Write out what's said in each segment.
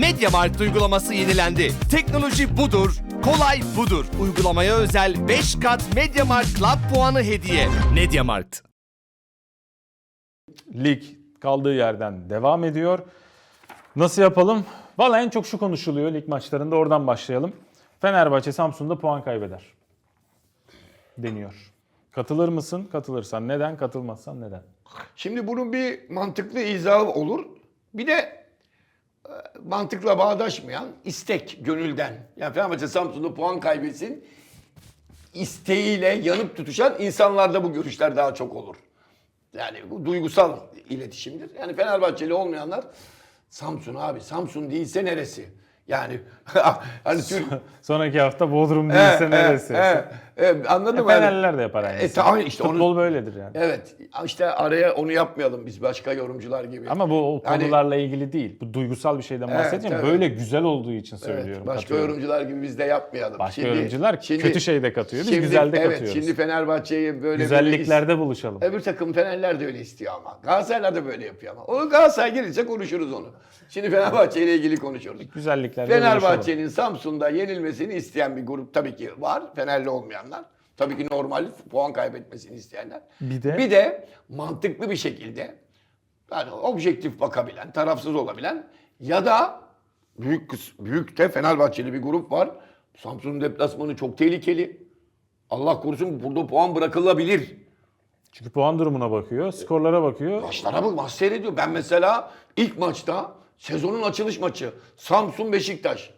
Mediamarkt uygulaması yenilendi. Teknoloji budur, kolay budur. Uygulamaya özel 5 kat Mediamarkt Club puanı hediye. Mediamarkt. Lig kaldığı yerden devam ediyor. Nasıl yapalım? Valla en çok şu konuşuluyor lig maçlarında oradan başlayalım. Fenerbahçe Samsun'da puan kaybeder. Deniyor. Katılır mısın? Katılırsan neden? Katılmazsan neden? Şimdi bunun bir mantıklı izahı olur. Bir de mantıkla bağdaşmayan istek gönülden. Yani Fenerbahçe Samsun'da puan kaybetsin isteğiyle yanıp tutuşan insanlarda bu görüşler daha çok olur. Yani bu duygusal iletişimdir. Yani Fenerbahçeli olmayanlar Samsun abi Samsun değilse neresi? Yani hani Türk Sonraki hafta Bodrum değilse He, neresi? he, he, he, anladın E, mı? Fenerliler de yapar E, aynısını. tamam işte onu- Futbol böyledir yani. Evet işte araya onu yapmayalım biz başka yorumcular gibi. Ama bu o Yani- konularla ilgili değil. Bu duygusal bir şeyden Evet, bahsedeceğim. evet. Böyle güzel olduğu için Evet, söylüyorum. başka katıyorum. yorumcular gibi biz de yapmayalım. Başka yorumcular kötü şey de katıyor, biz şimdi- güzel de evet, katıyoruz. Şimdi Fenerbahçe'yi böyle Güzelliklerde buluşalım. böyle is- öbür takım Fenerler de öyle istiyor ama. Galatasaraylar da böyle yapıyor ama. O Galatasaray gelince konuşuruz onu. Şimdi Fenerbahçe ile ilgili konuşuyoruz. Güzelliklerde buluşalım. Fenerbahçe'nin Samsun'da yenilmesini isteyen bir grup tabii ki var. Fenerli olmayanlar. Tabii ki normal puan kaybetmesini isteyenler. Bir de- bir de mantıklı bir şekilde yani objektif bakabilen, tarafsız olabilen ya da büyük büyük de Fenerbahçeli bir grup var. Samsun'un deplasmanı çok tehlikeli. Allah korusun burada puan bırakılabilir. Çünkü puan durumuna bakıyor, skorlara bakıyor. Maçlara bak maç seyrediyor. Ben mesela ilk maçta sezonun açılış maçı Samsun Beşiktaş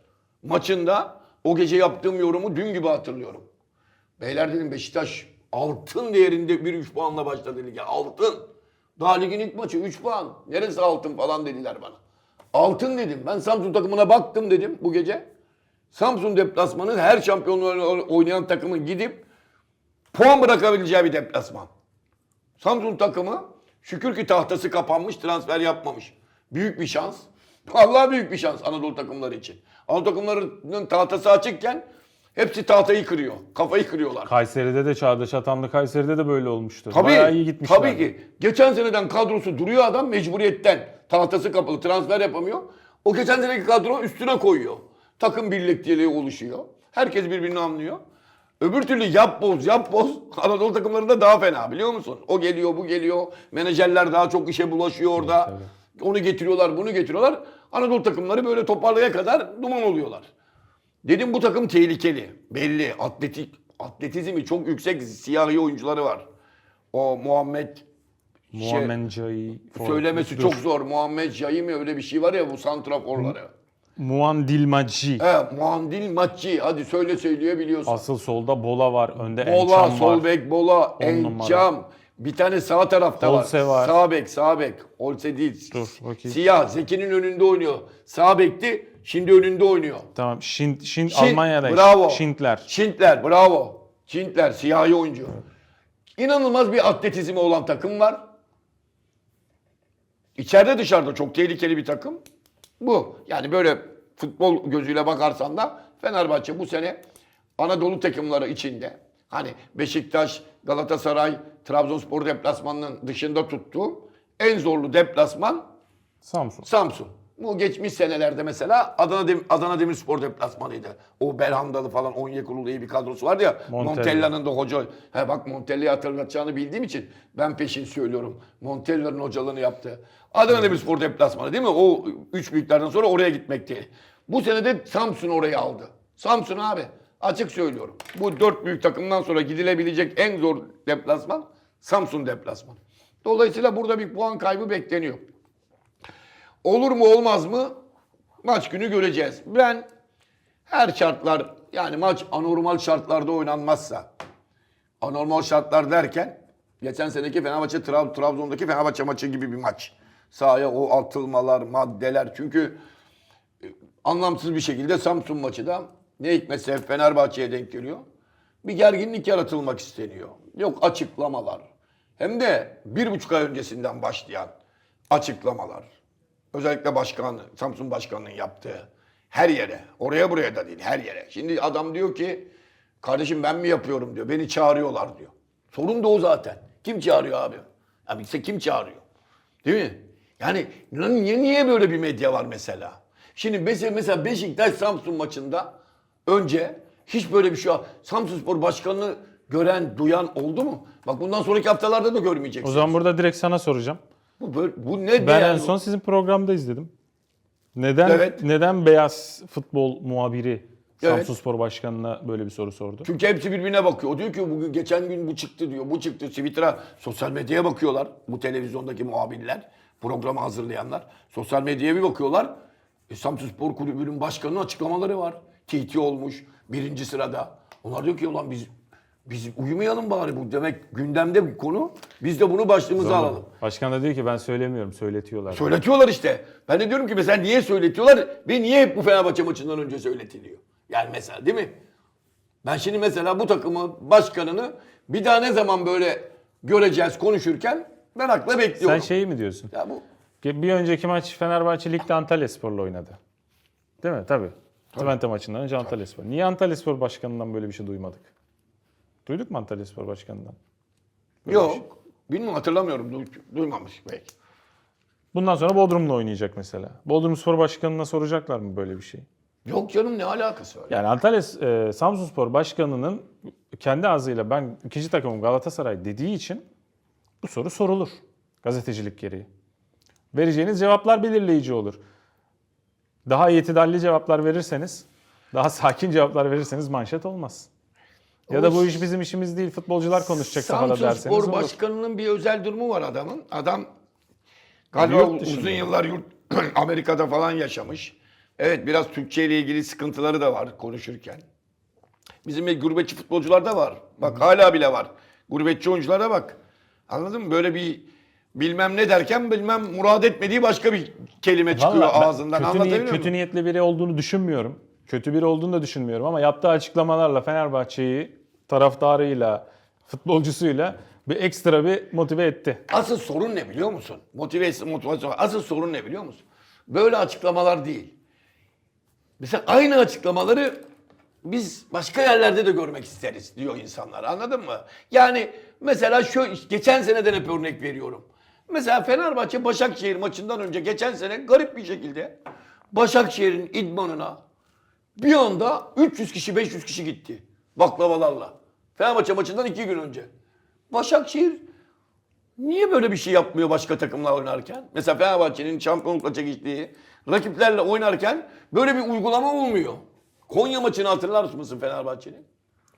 maçında o gece yaptığım yorumu dün gibi hatırlıyorum. Beyler dedim Beşiktaş altın değerinde bir 3 puanla başladı lige. Altın. Daha ligin ilk maçı 3 puan. Neresi altın falan dediler bana. Altın dedim. Ben Samsun takımına baktım dedim bu gece. Samsun deplasmanı her şampiyonluğu oynayan takımın gidip puan bırakabileceği bir deplasman. Samsun takımı şükür ki tahtası kapanmış, transfer yapmamış. Büyük bir şans. Vallahi büyük bir şans Anadolu takımları için. Anadolu takımlarının tahtası açıkken hepsi tahtayı kırıyor. Kafayı kırıyorlar. Kayseri'de de Çağdaş Atanlı Kayseri'de de böyle olmuştu. Tabii, Bayağı iyi gitmişler. tabii ki. Geçen seneden kadrosu duruyor adam mecburiyetten. Tahtası kapalı, transfer yapamıyor. O geçen seneki kadro üstüne koyuyor. Takım birlikteliği oluşuyor. Herkes birbirini anlıyor. Öbür türlü yap boz, yap boz Anadolu takımlarında daha fena biliyor musun? O geliyor, bu geliyor. Menajerler daha çok işe bulaşıyor orada. Onu getiriyorlar, bunu getiriyorlar. Anadolu takımları böyle toparlaya kadar duman oluyorlar. Dedim bu takım tehlikeli. Belli. Atletik, atletizmi çok yüksek siyahi oyuncuları var. O Muhammed şey, Muammen Cai. söylemesi Dur. çok zor. Muhammed Jahi mi öyle bir şey var ya bu santraforları. Muandil Maci. He, Muhandil Maççı. Hadi söyle söyleyebiliyorsun. Asıl solda Bola var. Önde Bola, Ençam sol var. bek Bola. Encam. Bir tane sağ tarafta Olse var. Sağ bek, sağ bek. Olse değil. Dur, bakayım. Siyah, Zeki'nin önünde oynuyor. Sağ bekti, şimdi önünde oynuyor. Tamam. Şint, Şint, Şin- Almanya'da. Bravo. Şintler. Şintler bravo. Şintler siyahi oyuncu. İnanılmaz bir atletizmi olan takım var. İçeride dışarıda çok tehlikeli bir takım. Bu. Yani böyle futbol gözüyle bakarsan da Fenerbahçe bu sene Anadolu takımları içinde hani Beşiktaş, Galatasaray, Trabzonspor deplasmanının dışında tuttuğu en zorlu deplasman Samsun. Samsun. Bu geçmiş senelerde mesela Adana, Dem Adana Demirspor deplasmanıydı. O Belhandalı falan Onyekuru iyi bir kadrosu vardı ya. Montella. Montella'nın da hoca. He bak Montella'yı hatırlatacağını bildiğim için ben peşin söylüyorum. Montella'nın hocalığını yaptı. Adana Demirspor deplasmanı değil mi? O üç büyüklerden sonra oraya gitmekti. Bu sene de Samsun orayı aldı. Samsun abi. Açık söylüyorum. Bu dört büyük takımdan sonra gidilebilecek en zor deplasman Samsun deplasmanı. Dolayısıyla burada bir puan kaybı bekleniyor. Olur mu olmaz mı? Maç günü göreceğiz. Ben her şartlar yani maç anormal şartlarda oynanmazsa anormal şartlar derken geçen seneki Fenerbahçe Trab- Trabzon'daki Fenerbahçe maçı gibi bir maç. Sahaya o atılmalar, maddeler çünkü e, anlamsız bir şekilde Samsun maçı da ne hikmetse Fenerbahçe'ye denk geliyor. Bir gerginlik yaratılmak isteniyor. Yok açıklamalar. Hem de bir buçuk ay öncesinden başlayan açıklamalar. Özellikle başkan, Samsun başkanının yaptığı her yere, oraya buraya da değil her yere. Şimdi adam diyor ki kardeşim ben mi yapıyorum diyor. Beni çağırıyorlar diyor. Sorun da o zaten. Kim çağırıyor abi? Abi ise kim çağırıyor? Değil mi? Yani niye, niye böyle bir medya var mesela? Şimdi mesela, Beşiktaş Samsun maçında önce hiç böyle bir şey Samsun Spor Başkanı'nı gören, duyan oldu mu? Bak bundan sonraki haftalarda da O görmeyeceksin. zaman burada direkt sana soracağım. Bu, böyle, bu ne Ben yani? en son sizin programda izledim. Neden Evet. neden beyaz futbol muhabiri Evet. Samsunspor Başkanı'na böyle bir soru sordu? Çünkü hepsi birbirine bakıyor. O diyor ki bugün geçen gün bu çıktı diyor. Bu çıktı. Twitter'a, sosyal medyaya bakıyorlar. Bu televizyondaki muhabirler, programı hazırlayanlar. Sosyal medyaya bir bakıyorlar. E, Samsun Spor Kulübü'nün başkanının açıklamaları var. TT olmuş birinci sırada. Onlar diyor ki ulan biz biz uyumayalım bari bu demek gündemde bir konu. Biz de bunu başlığımıza alalım. Başkan da diyor ki ben söylemiyorum söyletiyorlar. Söyletiyorlar işte. Ben de diyorum ki mesela niye söyletiyorlar ve niye hep bu Fenerbahçe maçından önce söyletiliyor? Yani mesela değil mi? Ben şimdi mesela bu takımı başkanını bir daha ne zaman böyle göreceğiz konuşurken merakla Sen bekliyorum. şeyi mi diyorsun? Ya bu Bir önceki maç Fenerbahçe Lig'de Antalyaspor'la oynadı. Değil mi? Tabii. Twente maçından önce Antalyaspor. Niye Antalyaspor Başkanı'ndan böyle bir şey duymadık? Duyduk mu Antalyaspor Başkanı'ndan? Böyle bir şey. yok. Bilmiyorum hatırlamıyorum. Du- duymamış belki. Bundan sonra Bodrum'la oynayacak mesela. Bodrum Spor Başkanı'na soracaklar mı böyle bir şey? Yok canım ne alakası var? Yani Antalya e, Samsunspor Başkanı'nın kendi ağzıyla ben ikinci takımım Galatasaray dediği için bu soru sorulur. Gazetecilik gereği. Vereceğiniz cevaplar belirleyici olur. Daha itidalli cevaplar verirseniz, daha sakin cevaplar verirseniz manşet olmaz. Ya da bu iş bizim işimiz değil, futbolcular konuşacak sahada Samsun derseniz Spor olur. Başkanı'nın bir özel durumu var adamın. Adam galiba Yurt dışında. uzun yıllar yurt Amerika'da falan yaşamış. Evet biraz Türkçe ile ilgili sıkıntıları da var konuşurken. Bizim bir gurbetçi futbolcular da var. Bak hala bile var. Gurbetçi oyunculara bak. Anladın mı? Böyle bir bilmem ne derken bilmem murad etmediği başka bir kelime çıkıyor Vallahi ben ağzından. Kötü, Anlatabiliyor niyet, muyum? kötü niyetli biri olduğunu düşünmüyorum. Kötü biri olduğunu da düşünmüyorum ama yaptığı açıklamalarla Fenerbahçe'yi taraftarıyla, futbolcusuyla bir ekstra bir motive etti. Asıl sorun ne biliyor musun? Motivasyon, motivasyon. Asıl sorun ne biliyor musun? Böyle açıklamalar değil. Mesela aynı açıklamaları biz başka yerlerde de görmek isteriz diyor insanlar. Anladın mı? Yani mesela şu geçen seneden hep örnek veriyorum. Mesela Fenerbahçe Başakşehir maçından önce geçen sene garip bir şekilde Başakşehir'in idmanına bir anda 300 kişi 500 kişi gitti. Baklavalarla. Fenerbahçe maçından iki gün önce. Başakşehir Niye böyle bir şey yapmıyor başka takımlar oynarken? Mesela Fenerbahçe'nin şampiyonlukla çekiştiği rakiplerle oynarken böyle bir uygulama olmuyor. Konya maçını hatırlar mısın Fenerbahçe'nin?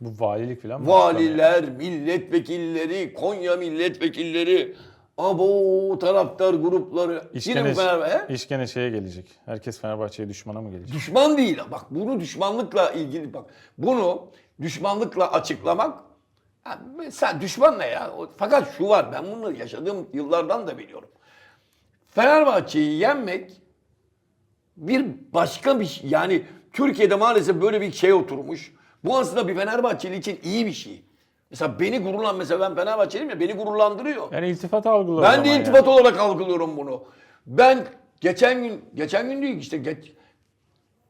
Bu valilik falan mı? Valiler, milletvekilleri, Konya milletvekilleri, abo taraftar grupları. İş Yine gene, bu Fenerbahçe. iş gene şeye gelecek. Herkes Fenerbahçe'ye düşmana mı gelecek? Düşman değil. Bak bunu düşmanlıkla ilgili bak. Bunu düşmanlıkla açıklamak ya mesela düşman ne ya? Fakat şu var ben bunu yaşadığım yıllardan da biliyorum. Fenerbahçe'yi yenmek bir başka bir şey. Yani Türkiye'de maalesef böyle bir şey oturmuş. Bu aslında bir Fenerbahçeli için iyi bir şey. Mesela beni gururlan mesela ben Fenerbahçeliyim ya beni gururlandırıyor. Yani iltifat algılar o Ben de yani. iltifat olarak algılıyorum bunu. Ben geçen gün, geçen gün değil işte geç,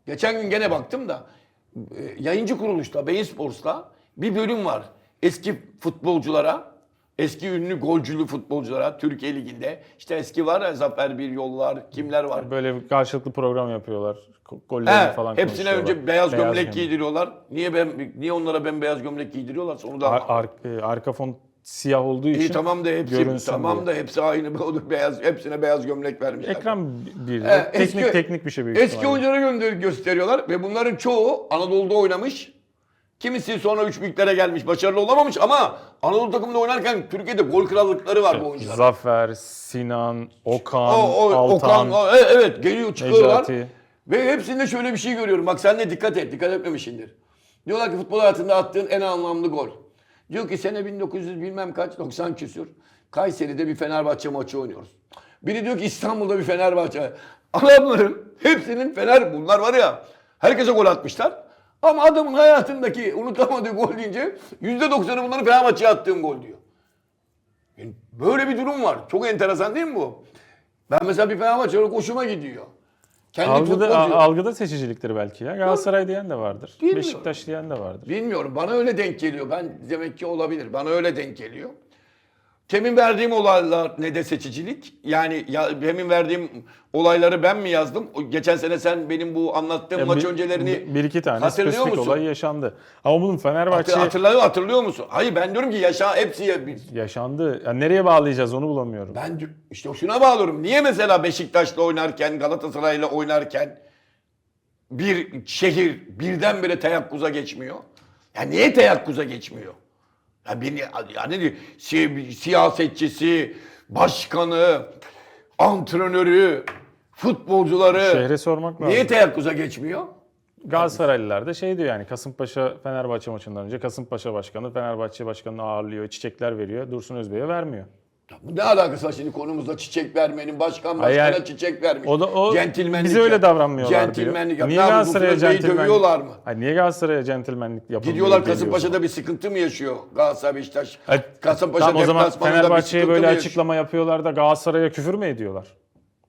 geçen gün gene baktım da yayıncı kuruluşta, Beyin Sports'ta bir bölüm var. Eski futbolculara, eski ünlü golcülü futbolculara Türkiye Ligi'nde. işte eski var ya Zafer Bir Yollar, kimler var? Böyle karşılıklı program yapıyorlar. Gollerini He, falan hepsine önce beyaz gömlek gömlek. giydiriyorlar. Niye ben niye onlara ben beyaz gömlek giydiriyorlarsa onu da Ar- ar- e, arka fon siyah olduğu için İyi tamam da hepsi tamam diye. da hepsi aynı o beyaz hepsine beyaz gömlek vermişler. Ekran bir He, teknik eski- teknik bir şey büyük Eski gönder gösteriyorlar ve bunların çoğu Anadolu'da oynamış. Kimisi sonra üç büyüklere gelmiş, başarılı olamamış ama Anadolu takımında oynarken Türkiye'de gol krallıkları var bu oyuncuların. Zafer, Sinan, Okan, O, o, Altan, Okan, o, e- evet geliyor çıkıyorlar. Necati. Ve hepsinde şöyle bir şey görüyorum. Bak sen de dikkat et, dikkat etmemişsindir. Diyorlar ki futbol hayatında attığın en anlamlı gol. Diyor ki sene 1900 bilmem kaç, 90 küsür. Kayseri'de bir Fenerbahçe maçı oynuyoruz. Biri diyor ki İstanbul'da bir Fenerbahçe. Adamların hepsinin Fener, bunlar var ya, herkese gol atmışlar. Ama adamın hayatındaki unutamadığı gol deyince %90'ı bunların Fenerbahçe'ye attığım gol diyor. Yani böyle bir durum var. Çok enteresan değil mi bu? Ben mesela bir Fenerbahçe olarak hoşuma gidiyor. Kendi Algıda, futbolcu. algıda seçiciliktir belki ya. Galatasaray diyen de vardır. Bilmiyorum. Beşiktaş diyen de vardır. Bilmiyorum bana öyle denk geliyor. Ben demek ki olabilir. Bana öyle denk geliyor. Temin verdiğim olaylar ne de seçicilik? Yani ya, demin verdiğim olayları ben mi yazdım? O- Geçen sene sen benim bu anlattığım Ya maç bir- öncelerini bir, iki tane hatırlıyor spesifik musun? olay yaşandı. Ama bunun Fenerbahçe Hatır- hatırlıyor, hatırlıyor musun? Hayır ben diyorum ki yaşa hepsi ya- yaşandı. Yani nereye bağlayacağız onu bulamıyorum. Ben işte şuna bağlıyorum. Niye mesela Beşiktaş'la oynarken, Galatasaray'la oynarken bir şehir birdenbire teyakkuza geçmiyor? Ya niye teyakkuza geçmiyor? Ya beni yani si- siyasetçisi, başkanı, antrenörü, futbolcuları Şehre sormak lazım. niye teyakkuza geçmiyor? Galatasaraylılar da şey diyor yani Kasımpaşa Fenerbahçe maçından önce Kasımpaşa Başkanı Fenerbahçe Başkanı'nı ağırlıyor, çiçekler veriyor. Dursun Özbey'e vermiyor. Bu ne alakası var şimdi konumuzda çiçek vermenin, başkan Hayır, başkana yani çiçek vermiş. O da o Centilmenlik bize öyle davranmıyorlar Centilmenlik diyor. Niye Galatasaray'a centilmenlik dövüyorlar mı? Hayır, niye Galatasaray'a centilmenlik yapılmıyor? Gidiyorlar Kasımpaşa'da bir sıkıntı mı yaşıyor Galatasaray Beşiktaş? Evet, Kasımpaşa Tamam o zaman Fenerbahçe'ye böyle açıklama yapıyorlar da Galatasaray'a küfür mü ediyorlar?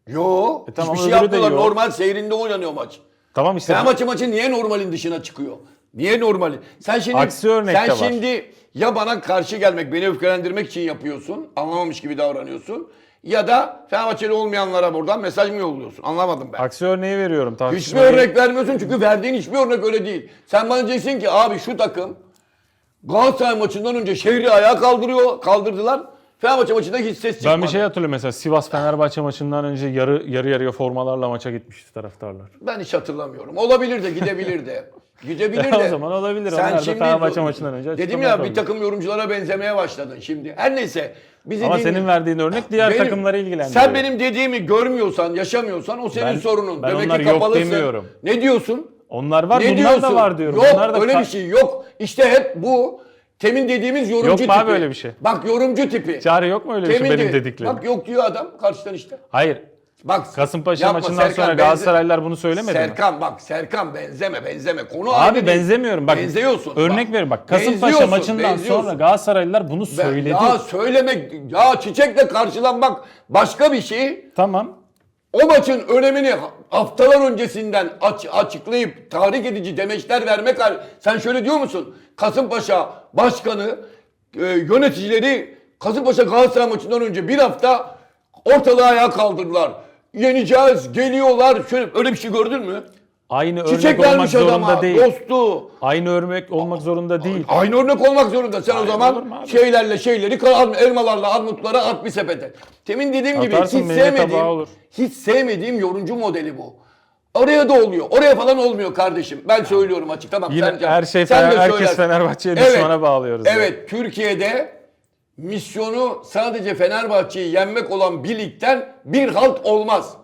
Yo. E tamam, hiçbir şey yapmıyorlar. Normal seyrinde oynanıyor maç. Tamam işte. Fenerbahçe maçı niye normalin dışına çıkıyor? Niye normali? Sen şimdi Aksi örnek sen de var. şimdi ya bana karşı gelmek, beni öfkelendirmek için yapıyorsun. Anlamamış gibi davranıyorsun. Ya da Fenerbahçeli olmayanlara buradan mesaj mı yolluyorsun? Anlamadım ben. Aksi örneği veriyorum. Hiçbir Tartışmayı- örnek vermiyorsun çünkü verdiğin hiçbir örnek öyle değil. Sen bana diyeceksin ki abi şu takım Galatasaray maçından önce şehri ayağa kaldırıyor, kaldırdılar. Fenerbahçe maçında hiç ses çıkmadı. Ben bir şey hatırlıyorum mesela Sivas Fenerbahçe maçından önce yarı yarı yarıya formalarla maça gitmişti taraftarlar. Ben hiç hatırlamıyorum. Olabilir de gidebilir de. Gidebilir O de. zaman olabilir. Onlar da Fenerbahçe maçından önce Dedim ya bir takım yorumculara benzemeye başladın şimdi. Her neyse. Bizi Ama dinle- senin verdiğin örnek diğer Benim- takımları ilgilendiriyor. Sen benim dediğimi görmüyorsan, yaşamıyorsan o senin Ben- sorunun. ben Demek onlar ki yok kapalısın. demiyorum. Ne diyorsun? Onlar var, ne bunlar diyorsun? da var diyorum. Yok bunlar da öyle ka- bir şey yok. İşte hep bu temin dediğimiz yorumcu Yok tipi. abi öyle bir şey? Bak yorumcu tipi. Çağrı yok mu öyle bir şey Temin benim de- dediklerim? Bak yok diyor adam karşıdan işte. Hayır. Bak Kasımpaşa yapma maçından Serkan, sonra benze- Galatasaraylılar bunu söylemedi mi? Serkan bak Serkan benzeme benzeme. Konu Abi aynı değil. benzemiyorum. Bak Benziyorsun. Örnek veriyorum bak. Kasımpaşa Benziyorsun, maçından benziyorsun. sonra Galatasaraylılar bunu Ben- söyledi. Ya söylemek, ya çiçekle karşılanmak başka bir şey. Tamam. O maçın önemini haftalar öncesinden aç, açıklayıp tahrik edici demeçler vermek hal- sen şöyle diyor musun? Kasımpaşa başkanı e, yöneticileri Kasımpaşa Galatasaray maçından önce bir hafta ortalığı ayağa kaldırdılar. Yeneceğiz, geliyorlar. Şöyle öyle bir şey gördün mü? Aynı örnek Çiçek olmak vermiş zorunda adama, değil. dostu. Aynı örnek olmak zorunda değil. Aynı örnek olmak zorunda. Sen o olur mu zaman abi? şeylerle şeyleri kal- elmalarla armutları at bir sepete. Temin dediğim gibi Atarsın, hiç tabağı sevmediğim olur. hiç sevmediğim yorumcu modeli bu. Oraya da oluyor. Oraya falan olmuyor kardeşim. Ben söylüyorum açık. Tamam. Yine sen- her şey Fener- herkes söylersin. Fenerbahçe'ye düşmana bağlıyoruz. yani. Evet. Türkiye'de misyonu sadece Fenerbahçe'yi yenmek olan bir ligden bir halt olmaz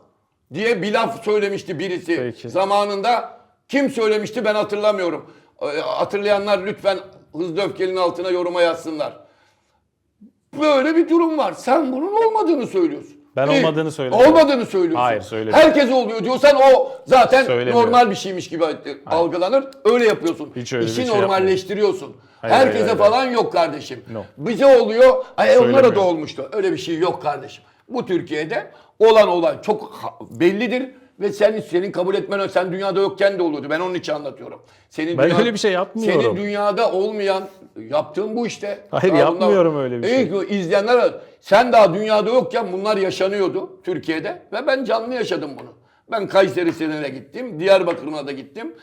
diye bir laf söylemişti birisi. Peki. Zamanında kim söylemişti ben hatırlamıyorum. Ee, Hatırlayanlar lütfen hızlı öfkenin altına yoruma yazsınlar. Böyle bir durum var. Sen bunun olmadığını söylüyorsun. Ben İyi. olmadığını söylemiyorum. Olmadığını söylüyorsun. Hayır, söylemiyorum. Herkes oluyor diyorsan o zaten normal bir şeymiş gibi algılanır. Öyle yapıyorsun. Hiç öyle İşi şey normalleştiriyorsun. Hayır, Herkese hayır, hayır. falan yok kardeşim. No. Bize oluyor. Ay onlara da olmuştu. Öyle bir şey yok kardeşim. Bu Türkiye'de olan olay çok bellidir ve sen senin kabul etmen sen dünyada yokken de oluyordu. Ben onun için anlatıyorum. Senin Ben öyle bir şey yapmıyorum. Senin dünyada olmayan yaptığın bu işte. Hayır, Daha yapmıyorum öyle bir şey. Ki izleyenler sen daha dünyada yokken bunlar yaşanıyordu Türkiye'de ve ben canlı yaşadım bunu. Ben Kayseri'sine de gittim, Diyarbakır'ına da gittim,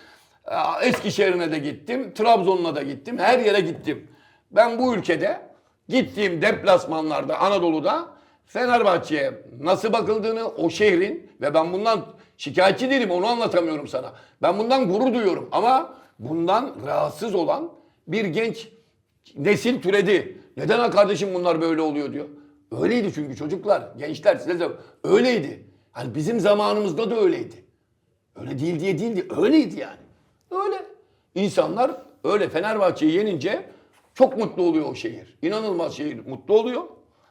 Eskişehir'ine de gittim, Trabzon'una da gittim, her yere gittim. Ben bu ülkede gittiğim deplasmanlarda Anadolu'da Fenerbahçe'ye nasıl bakıldığını o şehrin ve ben bundan şikayetçi değilim onu anlatamıyorum sana. Ben bundan gurur duyuyorum ama bundan rahatsız olan bir genç nesil türedi. Neden ha kardeşim bunlar böyle oluyor diyor. Öyleydi çünkü çocuklar, gençler size de öyleydi. Hani bizim zamanımızda da öyleydi. Öyle değil diye değildi. Öyleydi yani. Öyle. İnsanlar öyle Fenerbahçe'yi yenince çok mutlu oluyor o şehir. İnanılmaz şehir mutlu oluyor.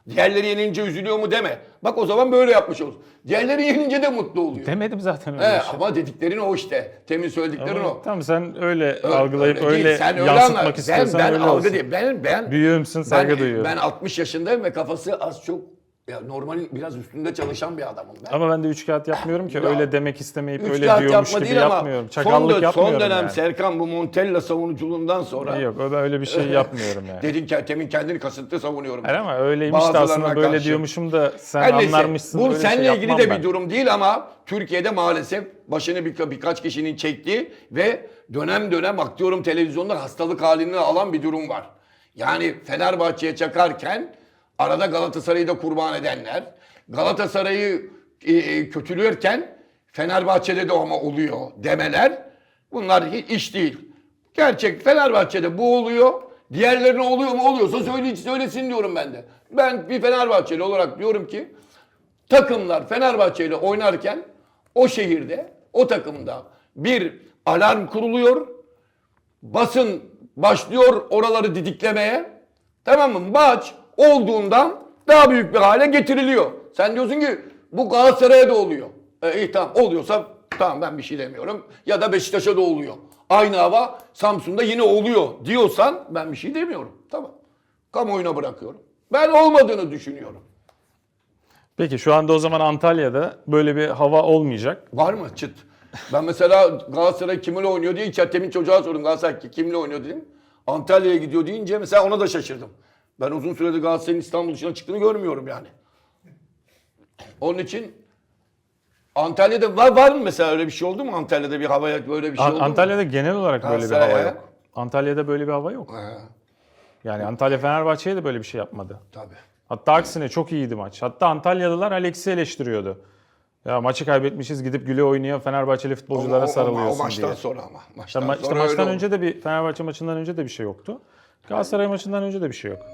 Diğerleri yenince üzülüyor mu deme. Bak o zaman böyle yapmış olsun. Diğerleri yenince de mutlu oluyor. Demedim zaten öyle He, şey. ama dediklerin o işte. Temin söylediklerin Ama o. Tamam sen öyle, algılayıp değil. öyle, Sen öyle yansıtmak istiyorsan ben, ben öyle algı olsun. değil. Ben ben Büyüğümsün saygı ben, duyuyorum. Ben 60 yaşındayım ve kafası az çok Ya normalin biraz üstünde çalışan bir adamım ben. Ama ben de üç kağıt yapmıyorum ki Ya, öyle demek istemeyip Üç öyle kağıt diyormuş yapma gibi değil ama yapmıyorum. son, Çakallık dö- yapmıyorum son dönem yani. Serkan bu Montella savunuculuğundan sonra Yok öyle öyle bir şey yapmıyorum yani. dedin ki temin kendini kasıtlı savunuyorum. Hayır ama öyleymiş de Bazılarına aslında böyle karşı. diyormuşum da sen Her neyse, anlarmışsın. Bu öyle şey seninle ilgili yapmam de ben. bir durum değil ama Türkiye'de maalesef başını bir, birkaç kişinin çektiği ve dönem dönem aktıyorum televizyonda hastalık halini alan bir durum var. Yani Fenerbahçe'ye çakarken arada Galatasaray'ı da kurban edenler, Galatasaray'ı e, e, kötülürken Fenerbahçe'de de ama oluyor demeler bunlar hiç iş değil. Gerçek Fenerbahçe'de bu oluyor. Diğerlerine oluyor mu? Oluyorsa söyle, söylesin diyorum ben de. Ben bir Fenerbahçeli olarak diyorum ki takımlar Fenerbahçe ile oynarken o şehirde, o takımda bir alarm kuruluyor. Basın başlıyor oraları didiklemeye. Tamam mı? Maç olduğundan daha büyük bir hale getiriliyor. Sen diyorsun ki bu Galatasaray'a da oluyor. E, iyi tamam oluyorsa tamam ben bir şey demiyorum. Ya da Beşiktaş'a da oluyor. Aynı hava Samsun'da yine oluyor diyorsan ben bir şey demiyorum. Tamam. Kamuoyuna bırakıyorum. Ben olmadığını düşünüyorum. Peki şu anda o zaman Antalya'da böyle bir hava olmayacak. Var mı çıt? Ben mesela Galatasaray kimle oynuyor diye içeride temin çocuğa sordum. Galatasaray kimle oynuyor dedim. Antalya'ya gidiyor deyince mesela ona da şaşırdım. Ben uzun süredir Galatasaray'ın İstanbul dışına çıktığını görmüyorum yani. Onun için Antalya'da var, var mı mesela öyle bir şey oldu mu? Antalya'da bir havaya böyle bir şey oldu mu? Antalya'da genel olarak böyle bir hava Galatasaray'a- yok. Antalya'da böyle bir hava yok. He, Yani Antalya Fenerbahçe'ye de böyle bir şey yapmadı. tabii. Hatta aksine çok iyiydi maç. Hatta Antalyalılar Alex'i eleştiriyordu. Ya maçı kaybetmişiz gidip güle oynuyor Fenerbahçeli futbolculara O- o- sarılıyorsun O maçtan diye. sonra ama. İşte, Maçtan ma- işte sonra maçtan öyle önce de bir Fenerbahçe maçından önce de bir şey yoktu. Galatasaray maçından önce de bir şey yok.